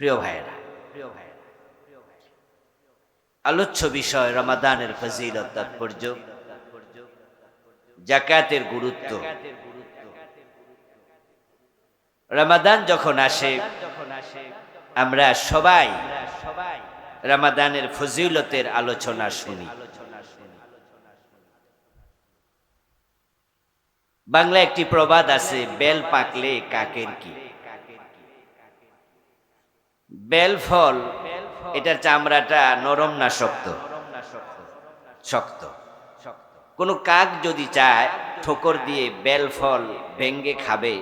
প্রিয় ভাইয়েরা প্রিয় ভাইয়েরা আলোচ্য বিষয় রমাদানের ফজিলত, তাৎপর্য, জাকাতের গুরুত্ব। রমাদান যখন আসে, আমরা সবাই রমাদানের ফজিলতের আলোচনা শুনি। বাংলা একটি প্রবাদ আছে, বেল পাকলে কাকের কি? বেল ফল এটার চামড়াটা নরম না শক্ত? শক্ত। কোনো কাক যদি চায় ঠোকর দিয়ে বেল ফল ভেঙ্গে খাবে।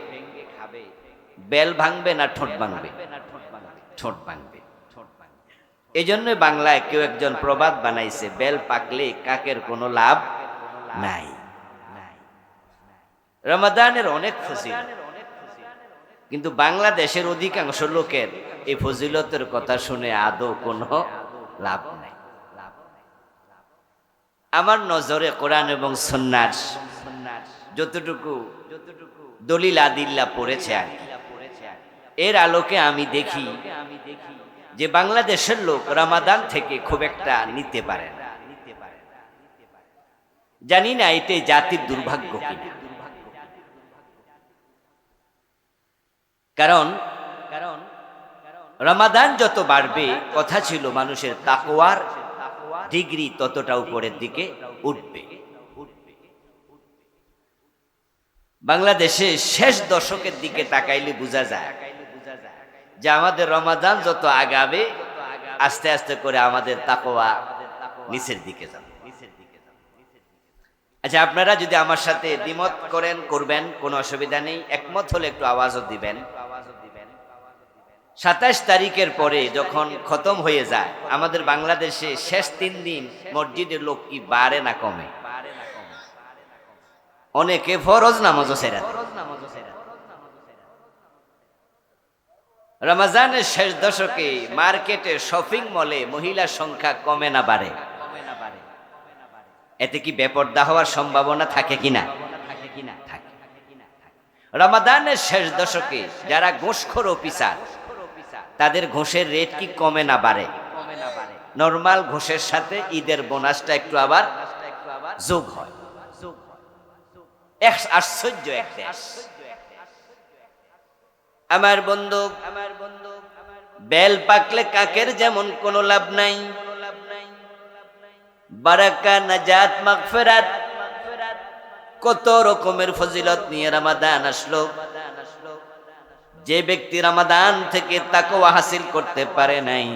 বেল ভাঙবে না ঠোঁট ভাঙবে? ঠোঁট ভাঙবে। এই জন্য বাংলায় কেউ একজন প্রবাদ বানাইছে বেল পাকলে কাকের কোনো লাভ নাই। রমাদানের অনেক ফজিলত। কিন্তু বাংলাদেশের অধিকাংশ লোকের এই ফজিলতের কথা শুনে আদৌ কোনো লাভ নাই। আমার নজরে কোরআন এবং সন্ন্যাস যতটুকু দলিল আদিল্লা পড়েছে আর কি। এর আলোকে আমি দেখি যে বাংলাদেশের লোক রামাদান থেকে খুব একটা নিতে পারে না। জানি না এতে জাতির দুর্ভাগ্য কিনা। কারণ কারণ রমাদান যত বাড়বে, কথা ছিল মানুষের তাকওয়ার ডিগ্রি ততটা উপরের দিকে উঠবে। বাংলাদেশে শেষ দশকের দিকে তাকাইলে বোঝা যায় যে আমাদের রমাদান যত আগাবে, আস্তে আস্তে করে আমাদের তাকোয়া নিচের দিকে যাবে। আচ্ছা আপনারা যদি আমার সাথে দ্বিমত করেন, করবেন, কোনো অসুবিধা নেই। একমত হলে একটু আওয়াজও দিবেন। সাতাশ তারিখের পরে যখন খতম হয়ে যায়, আমাদের বাংলাদেশে শেষ তিন দিন মসজিদের লোক কি বাড়ে না কমে? অনেকে ফরজ নামাজও সেরা রমাজানের শেষ দশকে মার্কেটে শপিং মলে মহিলার সংখ্যা কমে না বাড়ে। এতে কি বেপর্দা হওয়ার সম্ভাবনা থাকে কিনা থাকে। রমাদানের শেষ দশকে যারা ঘুষখোর অফিসার তাদের ঘুষের রেট কি কমে না বাড়ে? নর্মাল ঘুষের সাথে ঈদের বোনাসটা একটু আবার যোগ হয়। আশ্চর্য আমার বন্ধু আমার বন্ধু, বেল পাকলে কাকের যেমন কোনো লাভ নাই। বারাকা, নাজাত, মাগফিরাত কত রকমের ফজিলত নিয়ে রামাদান আসলো। যে ব্যক্তি রামাদান থেকে তাকওয়া হাসিল করতে পারে নাই,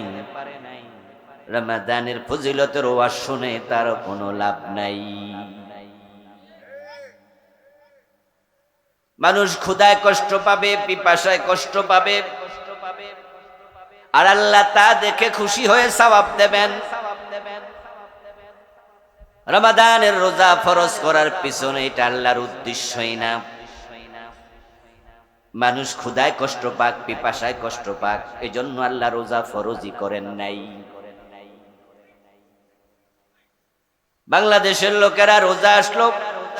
রামাদানের ফজিলতের ওয়াজ শুনে তার কোনো লাভ নাই। মানুষ ক্ষুদায় কষ্ট পাবে, পিপাসায় কষ্ট পাবে, আর আল্লাহ তা দেখে খুশি হয়ে সওয়াব দেবেন। রমাদানের রোজা ফরজ করার পিছনে এটা আল্লাহর উদ্দেশ্যই না। মানুষ ক্ষুদায় কষ্ট পাক, পিপাসায় কষ্ট পাক এই জন্য আল্লাহ রোজা ফরজই করেন নাই। বাংলাদেশের লোকেরা রোজা আসলো,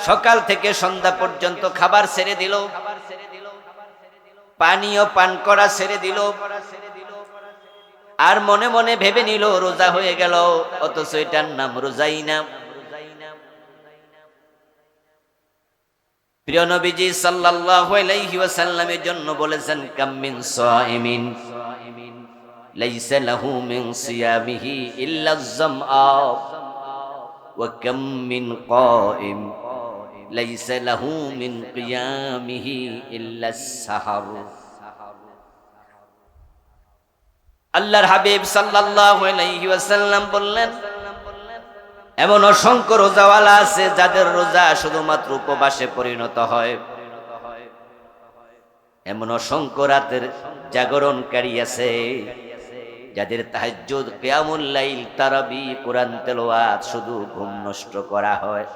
সকাল থেকে সন্ধ্যা পর্যন্ত খাবার ছেড়ে দিল, পানীয় পান করা ছেড়ে দিল, আর মনে মনে ভেবে নিল রোজা হয়ে গেল, অথচ এটার নাম রোজাই না। প্রিয় নবীজি সাল্লাল্লাহু আলাইহি ওয়াসাল্লামের জন্য বলেছেন কামিন সাইমিন লাইসা লাহু মিন সিয়ামিহি ইল্লা যামআ, ওয়া কাম মিন কাইম লাইসা লাহু মিন কিয়ামিহি ইল্লা সাহার। আল্লাহর হাবিব সাল্লাল্লাহু আলাইহি ওয়াসাল্লাম বললেন এমন অসংখ্য রোজাওয়ালা আছে যাদের রোজা শুধুমাত্র উপবাসে পরিণত হয়। এমন অসংখ্য রাতের জাগরণকারী আছে যাদের তাহাজ্জুদ তারাবি, কোরআন শুধু ঘুম নষ্ট করা হয়।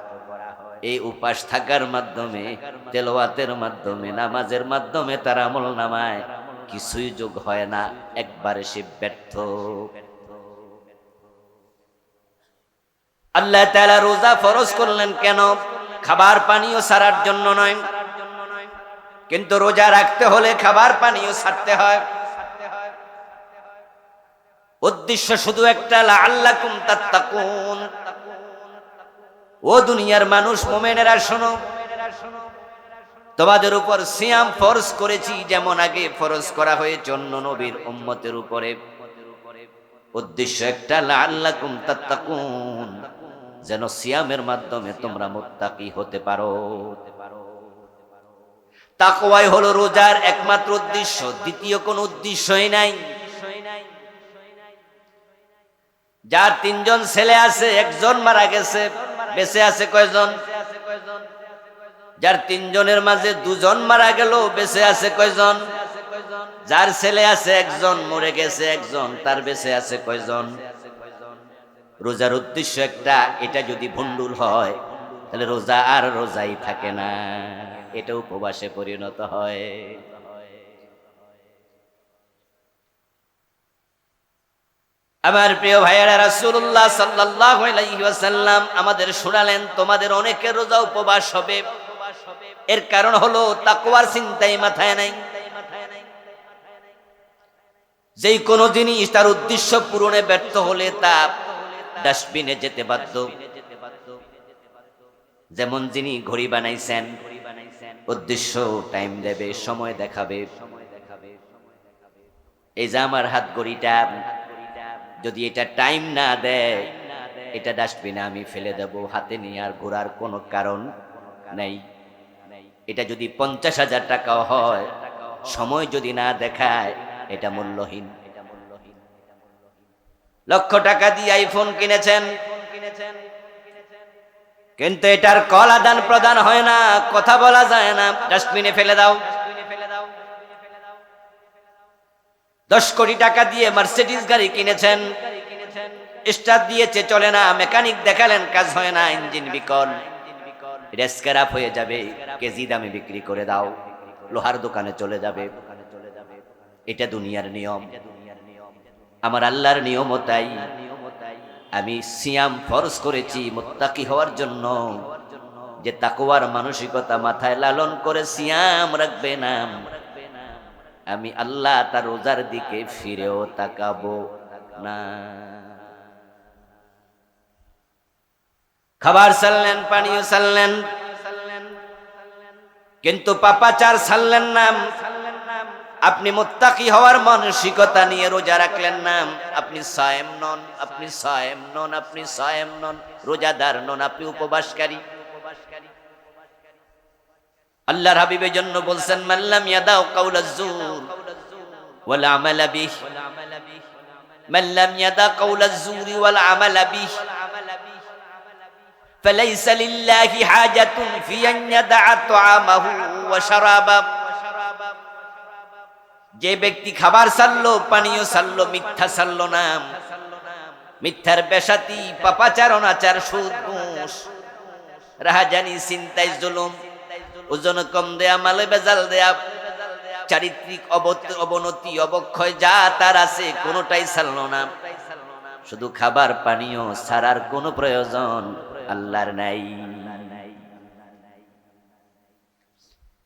এই উপাস থাকার মাধ্যমে, তেলাওয়াতের মাধ্যমে, নামাজের মাধ্যমে তার আমল নামায়। কিছুই যোগ হয় না, একবারে সে ব্যর্থ। আল্লাহ তাআলা রোজা ফরজ করলেন কেন? খাবার পানীয় সারার জন্য নয়। কিন্তু রোজা রাখতে হলে খাবার পানীয় ছাড়তে হয়। উদ্দেশ্য শুধু একটা তাত্তাকুন। ও দুনিয়ার মানুষ, মোমেনেরা শোনো, তোমাদের উপর সিয়াম ফরজ করেছি যেমন আগে ফরজ করা হয়েছে অন্য নবীর উম্মতের উপরে। উদ্দেশ্য একটা আল্লাকুম তাত্তাকুন। যেন সিয়ামের মাধ্যমে তোমরা মুত্তাকি হতে পারো। তাকওয়াই হলো রোজার একমাত্র উদ্দেশ্য, দ্বিতীয় কোন উদ্দেশ্যই নাই। যার তিনজন ছেলে আছে, একজন মারা গেছে, বেঁচে আছে কয়জন? যার তিনজনের মাঝে দুজন মারা গেল, বেঁচে আছে কয়জন? যার ছেলে আছে, একজন মরে গেছে, একজন তার বেঁচে আছে কয়জন? রোজার উদ্দেশ্য একটা, এটা যদি ভণ্ডুল হয়, তাহলে রোজা আর রোজাই থাকে না। এটা উপবাসে পরিণত হয়। আমার প্রিয় ভাইয়ারা, রাসূলুল্লাহ সাল্লাল্লাহু আলাইহি ওয়াসাল্লাম আমাদের শোনালেন, তোমাদের অনেকের রোজা উপবাস হবে। এর কারণ হলো, তাকওয়ার চিন্তাই মাথায় নাই। যেই কোনো জিনিস তার উদ্দেশ্য পূরণে ব্যর্থ হলে তা ডাস্টবিনে যেতে বাধ্য। যেমন যিনি ঘড়ি বানাইছেন, উদ্দেশ্য টাইম দেবে, সময় দেখাবে। এই যে আমার হাত ঘড়িটা, যদি এটা টাইম না দেয়, এটা ডাস্টবিনে আমি ফেলে দেব, হাতে নিয়ে আর ঘোরার কোনো কারণ নেই। এটা যদি পঞ্চাশ হাজার টাকাও হয়, সময় যদি না দেখায়, এটা মূল্যহীন। লক্ষ টাকা দিয়ে আইফোন কিনেছেন। কিন্তু এটার কল আদান প্রদান হয় না, কথা বলা যায় না। ডাস্টবিনে ফেলে দাও। দশ কোটি টাকা দিয়ে মার্সিডিস গাড়ি কিনেছেন। স্টার দিয়েছে, চলে না। মেকানিক দেখালেন, কাজ হয় না, ইঞ্জিন বিকল। এটা স্ক্র্যাপ হয়ে যাবে। কেজি দামে বিক্রি করে দাও। লোহার দোকানে চলে যাবে। এটা দুনিয়ার নিয়ম। আমার আল্লাহর নিয়ম তাই আমি সিয়াম ফরজ করেছি মোত্তাকি হওয়ার জন্য। যে তাকওয়ার মানসিকতা মাথায় লালন করে সিয়াম রাখবে না। আমি আল্লাহ তার রোজার দিকে ফিরেও তাকাবো না। খাবার সারলেন পানীয় সারলেন কিন্তু পাপাচার সারলেন না। আপনি মোত্তাকি হওয়ার মানসিকতা নিয়ে রোজা রাখলেন না আপনি সায়েম নন আপনি সায়েম নন আপনি সায়েম নন রোজাদার নন আপনি উপবাসকারী আল্লাহর হাবিবের জন্য বলছেন মাল্লাম ইয়াদাও কাউলা জুর ওয়াল আমালা বিহ মাল্লাম ইয়াদা কাউলা জুরি ওয়াল আমালা বিহ فليس لله حاجة في أن يدع طعامه وشرابه যে ব্যক্তি খাবার সারলো পানীয় সারলো মিথ্যা সারলো না। মিথ্যার বেসাতি পাপাচার অনাচার সুদ, ঘুষ, রাহাজানি চিন্তায় জুলুম, ওজন কম দেয়া, মালে বেজাল দেয়া, চারিত্রিক অবনতি, অবক্ষয় যা তার আছে, কোনোটাই সারলো না। শুধু খাবার, পানীয় সারার কোনো প্রয়োজন আল্লাহর নাই।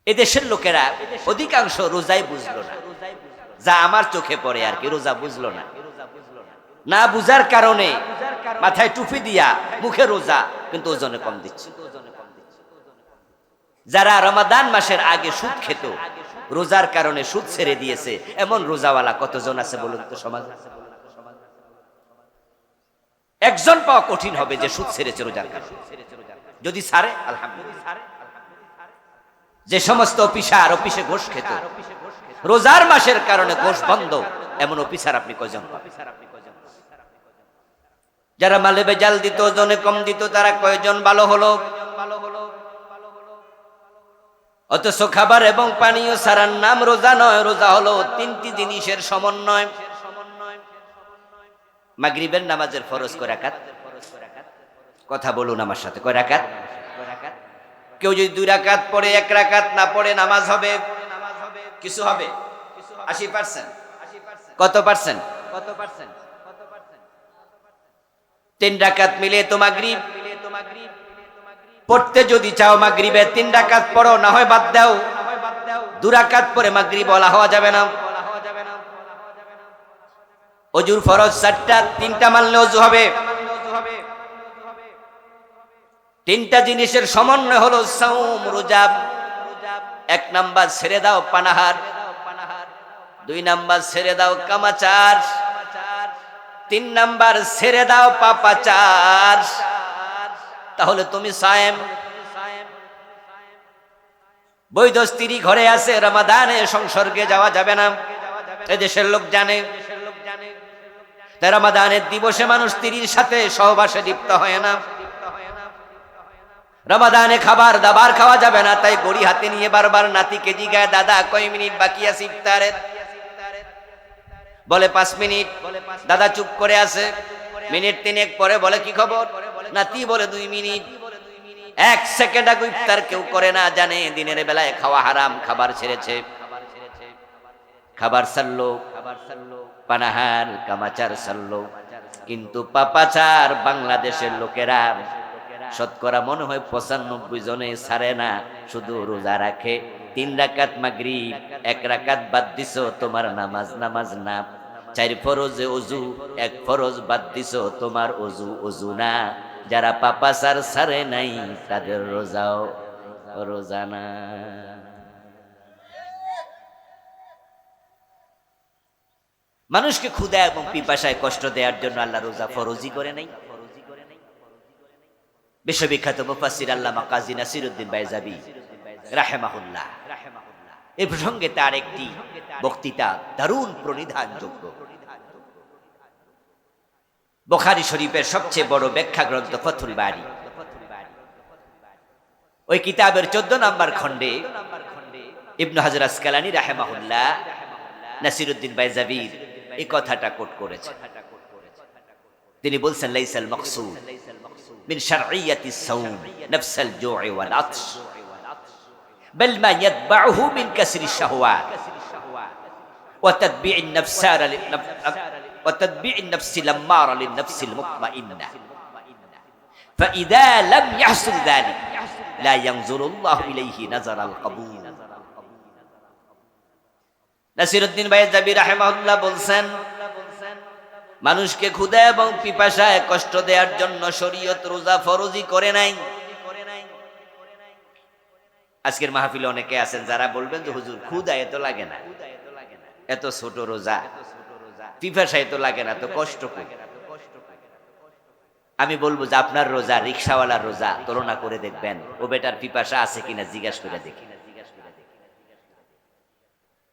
এদেশের লোকেরা অধিকাংশ রোজাই বুঝলো না। যা আমার চোখে পড়ে আর কি, রোজা বুঝলো না। না বুঝার কারণে মাথায় টুপি দিয়া মুখে রোজা কিন্তু ওজনে কম দিচ্ছে। যারা রমাদান মাসের আগে সুদ খেত, রোজার কারণে সুদ ছেড়ে দিয়েছে, এমন রোজাওয়ালা কতজন আছে বলুন তো সমাজ? একজন পাওয়া কঠিন হবে যে সুদ ছেড়েছে রোজার কারণে। যদি ছাড়ে আলহামদুলিল্লাহ। যে সমস্ত অফিসার অফিসে ঘোষ খেত। রোজার মাসের কারণে ঘোষ বন্ধ। এমন অফিসার আপনি পাবেন? যারা মালে বেজাল দিত, ওজনে কম দিত, তারা কয়জন ভালো হলো? অথচ খাবার এবং পানীয় সারার নাম রোজা নয়, রোজা হলো তিনটি জিনিসের সমন্বয়। মাগরিবের নামাজের ফরজ করে কথা বলুন আমার সাথে, কয় রাকাত? কেউ যদি দুই রাকাত পড়ে, এক রাকাত না পড়ে, নামাজ হবে? কিছু হবে? আশি পার্সেন্ট। কত পার্সেন্ট? কত পার্সেন্ট তিন রাকাত মিলে তো মাগরিব। পড়তে যদি চাও মাগরিবে, তিন রাকাত পড়ো, না হয় বাদ দাও। দু রাকাত পরে মাগরিব বলা হওয়া যাবে না। অজুর ফরজ চারটা, তিনটা মানলে অজু হবে। তিনটা জিনিসের সমন্বয় হলো সাউম রোজা এক নাম্বার ছেড়ে দাও পানাহার। দুই নাম্বার ছেড়ে দাও কামাচার। তিন নাম্বার ছেড়ে দাও পাপাচার। তাহলে তুমি সায়েম। বৈধ স্ত্রী ঘরে আছে, রমাদানে সংসর্গে যাওয়া যাবে না। এদেশের লোক জানে। রমাদানের দিবসে মানুষ স্ত্রীর সাথে সহবাসে লিপ্ত হয় না। রমাদানে খাবার দাবার খাওয়া যাবে না, তাই গড়ি হাতে নিয়ে বারবার নাতিকে জিগায়, দাদা, কয় মিনিট বাকি আছে ইফতারের বলে, পাঁচ মিনিট। দাদা চুপ করে আছে। মিনিট তিনেক পরে বলে, কি খবর? নাতি বলে, দুই মিনিট। এক সেকেন্ড আগে ইফতার কেউ করে না, জানে দিনের বেলায় খাওয়া হারাম, খাবার ছেড়েছে। খাবার সারলো খাবার সারলো পানাহার, কামাচার সারলো কিন্তু পাপাচার বাংলাদেশের লোকেরা শতকরা মনে হয় পঁচানব্বই জনে ছাড়ে না, শুধু রোজা রাখে। তিন রাকাত মাগরি এক রাকাত বাদ দিছ, তোমার নামাজ নামাজ না। চার ফরজে অজু এক ফরজ বাদ দিছ, তোমার অজু অজু না। যারা পাপাচার সারে নাই, তাদের রোজাও রোজা না। মানুষকে ক্ষুদা এবং পিপাসায় কষ্ট দেওয়ার জন্য আল্লাহ রোজা ফরজি করে নাই। বিশ্ববিখ্যাত মুফাসির আল্লামা কাজী নাসিরুদ্দিন বাইজাবি, রাহেমাহুল্লাহ। এই প্রসঙ্গে তার একটি বক্তৃতা দারুণ প্রণিধানযোগ্য। বখারি শরীফের সবচেয়ে বড় ব্যাখ্যা গ্রন্থ ফথুল বাড়ি ওই কিতাবের চোদ্দ নম্বর খণ্ডে ইবনু হাজর আসকালানি, রাহেমাহুল্লাহ, নাসিরুদ্দিন বাইজাবির এই কথাটা কোট করেছে তিনি বলছেন লাইসাল মকসুদ من شرعية الصوم نفس الجوع والعطش بل ما يتبعه من كسر الشهوات وتتبيع النفس وتتبيع النفس الأمارة للنفس المطمئنة فإذا لم يحصل ذلك لا ينظر الله إليه نظر القبول নাসির উদ্দিন ভাই জাবি রাহেমাহুল্লাহ বলছেন মানুষকে ক্ষুদা এবং পিপাসায় কষ্ট দেওয়ার জন্য শরীয়ত রোজা ফরজি করে নাই। আজকের মাহফিলে অনেকে আছেন যারা বলবেন যে, হুজুর ক্ষুদা এত লাগে না। এত ছোট রোজা। পিপাসা এত লাগে না, তো কষ্ট আমি বলব যে, আপনার রোজা, রিক্সাওয়ালার রোজা, তুলনা করে দেখবেন, ও বেটার পিপাসা আছে কিনা জিজ্ঞাসা করে দেখি।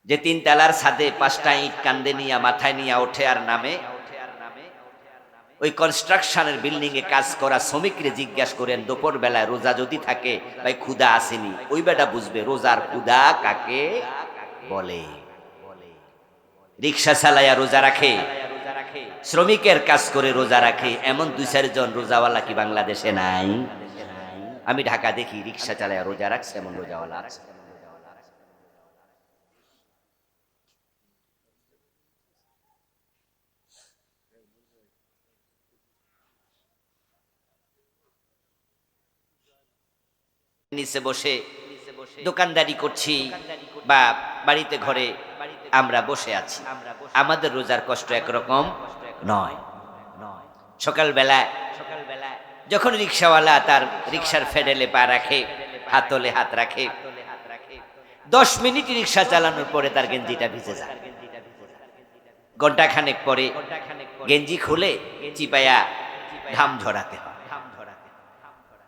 যে তিন তালার ছাদে পাঁচটা ইট কান্দে নিয়ে, মাথায় নিয়ে ওঠে আর নামে ওই কনস্ট্রাকশনের বিল্ডিং এ কাজ করা শ্রমিকরে জিজ্ঞাসা করেন দুপুর বেলায় রোজা যদি থাকে, ভাই ক্ষুদা আসেনি? ওই বেটা বুঝবে, রোজার ক্ষুদা কাকে বলে? রিক্সা চালাইয়া রোজা রাখে, শ্রমিকের কাজ করে রোজা রাখে, এমন দুই চারজন রোজাওয়ালা কি বাংলাদেশে নাই? আমি ঢাকা দেখি রিক্সা চালাইয়া রোজা রাখছে, এমন রোজাওয়ালা আছে। নিচে বসে দোকানদারি করছি বা বাড়িতে ঘরে আমরা বসে আছি। আমাদের রোজার কষ্ট একরকম নয়। সকালবেলা যখন রিক্সাওয়ালা তার রিক্সার ফেডেলে পা রাখে, হাতলে হাত রাখে, দশ মিনিট রিক্সা চালানোর পরে তার গেঞ্জিটা ভিজে যায়। ঘণ্টা খানেক পরে গেঞ্জি খুলে চিপায়া ঘাম ঝরাতে হয়।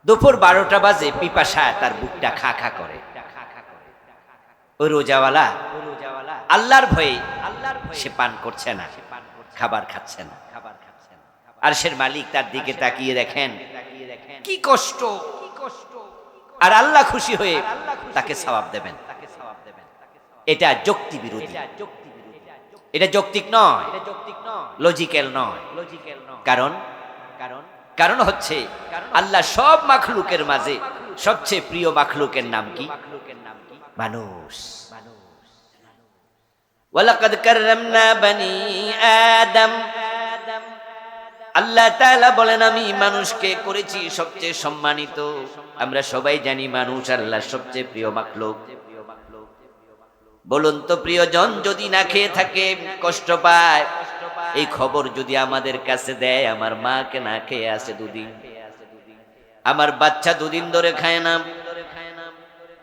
দুপুর বারোটা বাজে পিপাসা তার বুকটা খা খা করে। ওই রোজাওয়ালা, আল্লাহর ভয়ে আল্লাহর সে পান করছে না, খাবার খাচ্ছে না। খাবার খাচ্ছে না আর মালিক তার দিকে তাকিয়ে দেখেন, কি কষ্ট। কি কষ্ট আর আল্লাহ খুশি হয়ে তাকে সবাব দেবেন। এটা যুক্তি বিরোধী। এটা যৌক্তিক নয়, লজিক্যাল নয়। কারণ কারণ কারণ হচ্ছে আল্লাহ সব মাখলুকের মাঝে সবচেয়ে প্রিয় মাখলুকের নাম কি? মানুষ। ওয়ালাকাদ কাররামনা বানি আদম। আল্লাহ তাআলা বলেন, আমি মানুষকে করেছি সবচেয়ে সম্মানিত। আমরা সবাই জানি মানুষ আল্লাহর সবচেয়ে প্রিয় মাখলুক। বলুন তো, প্রিয়জন যদি না খেয়ে থাকে, কষ্ট পায় এই খবর যদি আমাদের কাছে দেয়, আমার মাকে না খেয়ে আছে দুদিন। আমার বাচ্চা দুদিন ধরে খায় না।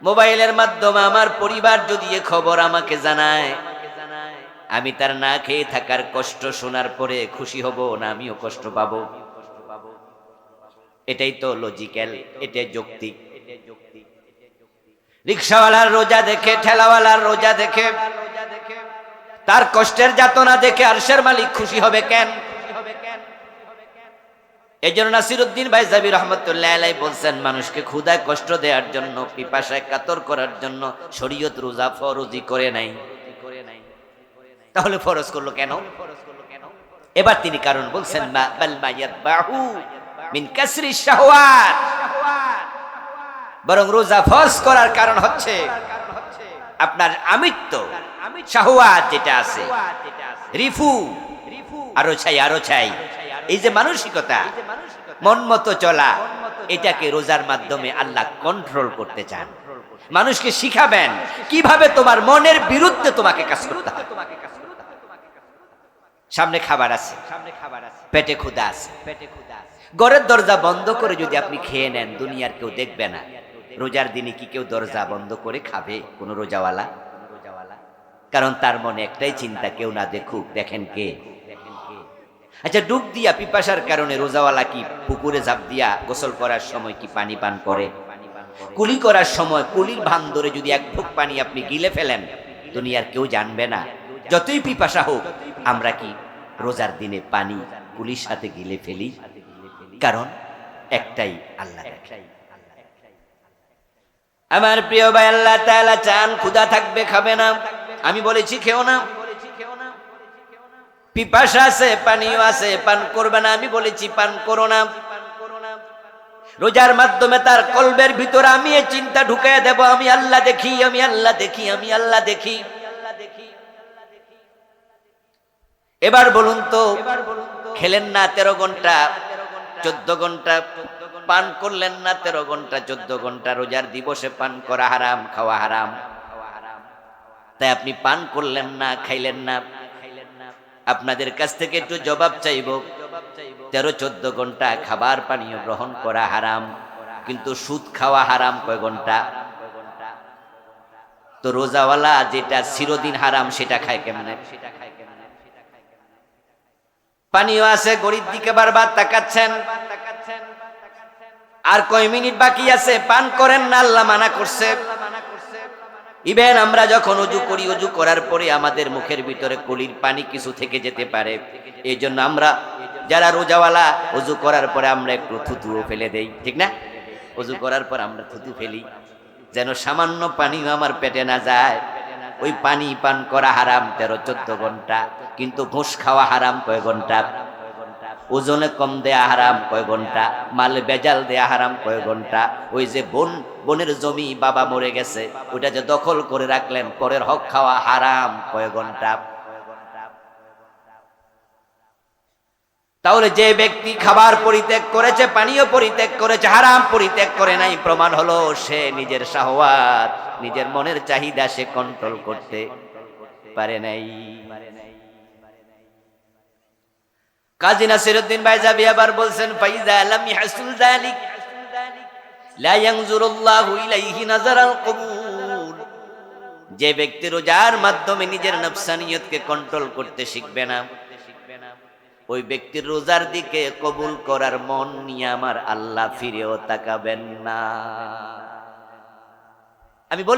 মোবাইলের মাধ্যমে আমার পরিবার যদি এ খবর আমাকে জানায়, আমি তার না খেয়ে থাকার কষ্ট শোনার পরে খুশি হব না আমিও কষ্ট পাবো। এটাই তো লজিক্যাল এটাই যৌক্তিক। রিক্সাওয়ালার রোজা দেখে, ঠেলাওয়ালার রোজা দেখে তার কষ্টের যাতনা দেখে আরশের মালিক খুশি হবে কেন? এই জন্য নাসিরুদ্দিন ভাই জাবির রহমতুল্লাহ বলছেন, মানুষকে ক্ষুদায় কষ্ট দেওয়ার জন্য, পিপাসায় কাতর করার জন্য শরীয়ত রোজা ফরজি করে নাই। তাহলে ফরজ করল কেন? এবার তিনি কারণ বলছেন মিন বরং রোজা ফরজ করার কারণ হচ্ছে আপনার আমিত্ব শাহওয়াত যেটা আছে রিফু আরও চাই আরও চাই এই যে মানসিকতা মন মতো চলা এটাকে রোজার মাধ্যমে আল্লাহ কন্ট্রোল করতে চান। মানুষকে শিখাবেন কীভাবে তোমার মনের বিরুদ্ধে তোমাকে কাজ করতে হবে। সামনে খাবার আছে। পেটে ক্ষুদা আছে। ঘরের দরজা বন্ধ করে যদি আপনি খেয়ে নেন দুনিয়ার কেউ দেখবে না। রোজার দিনে কি কেউ দরজা বন্ধ করে খাবে কোন রোজাওয়ালা? কারণ তার মনে একটাই চিন্তা, কেউ না দেখুক, দেখেন কে? আচ্ছা ডুব দিয়া পিপাসার কারণে রোজাওয়ালা কি পুকুরে ঝাঁপ দিয়া গোসল করার সময় কি পানি পান করে? কুলি করার সময় কুলির ভান ধরে যদি এক ভোগ পানি আপনি গিলে ফেলেন, দুনিয়ার কেউ জানবে না। যতই পিপাসা হোক, আমরা কি রোজার দিনে পানি কুলির সাথে গিলে ফেলি? কারণ একটাই আল্লাহ আমার প্রিয় ভাই, আল্লাহ তাআলা চান, ক্ষুধা থাকবে, খাবে না। আমি বলেছি, খেও না। পিপাসা আছে, পানিও আছে, পান করবে না। আমি বলেছি, পান করো না। রোজার মাধ্যমে তার কলবের ভিতরে আমি এই চিন্তা ঢুকিয়ে দেব, আমি আল্লাহ দেখি, আমি আল্লাহ দেখি, আমি আল্লাহ দেখি। এবার বলুন তো, খেলেন না তেরো ঘণ্টা, চোদ্দ ঘণ্টা? পান করলেন না, তেরো ঘণ্টা, চোদ্দ ঘণ্টা রোজার দিবসে পান করা হারাম, খাওয়া হারাম। তাই আপনি পান করলেন না, খাইলেন না। আপনাদের কাছ থেকে একটু জবাব চাইব। তেরো, চোদ্দ ঘণ্টা খাবার পানীয় গ্রহণ করা হারাম, কিন্তু সুদ খাওয়া হারাম কয় ঘণ্টা? তো রোজাওয়ালা যেটা চিরদিন হারাম, সেটা খায় কেমনে? পানীয় আছে, গরিব দিকে বারবার তাকাচ্ছেন। আর কয় মিনিট বাকি আছে? পান করেন না, আল্লাহ মানা করছে। ইভেন আমরা যখন অজু করি, অজু করার পরে আমাদের মুখের ভিতরে কলির পানি কিছু থেকে যেতে পারে। এই জন্য আমরা যারা রোজাওয়ালা, অজু করার পরে আমরা একটু থুতুও ফেলে দেই, ঠিক না? অজু করার পর আমরা থুতু ফেলি। যেন সামান্য পানিও আমার পেটে না যায়। ওই পানি পান করা হারাম, তেরো, চোদ্দ ঘণ্টা। কিন্তু ঘুষ খাওয়া হারাম কয় ঘণ্টা? ওজনে কম দেয়া হারাম কয় ঘণ্টা, মাল বেজাল দেয়া হারাম কয় ঘণ্টা। ওই যে বোন, বোনের জমি বাবা মরে গেছে, ওইটা যে দখল করে রাখলেন, পরের হক খাওয়া হারাম কয় ঘণ্টা। তাহলে যে ব্যক্তি খাবার পরিত্যাগ করেছে, পানীয় পরিত্যাগ করেছে, হারাম পরিত্যাগ করে নাই, প্রমাণ হলো সে নিজের শাহওয়াত, নিজের মনের চাহিদা সে কন্ট্রোল করতে পারে নাই। কাজী নাসিরউদ্দিন ভাই যাবি আবার বলছেন, ফাইজা লাম ইয়াহসুল যালিক, লা ইয়ানজুরুল্লাহু ইলাইহি নাজারাল কবুল। যে ব্যক্তি রোজার মাধ্যমে নিজের নফসানিয়তকে কন্ট্রোল করতে শিখবে না, ওই ব্যক্তির রোজার দিকে কবুল করার মন নিয়ে আমার আল্লাহ ফিরেও তাকাবেন না। আমি বলি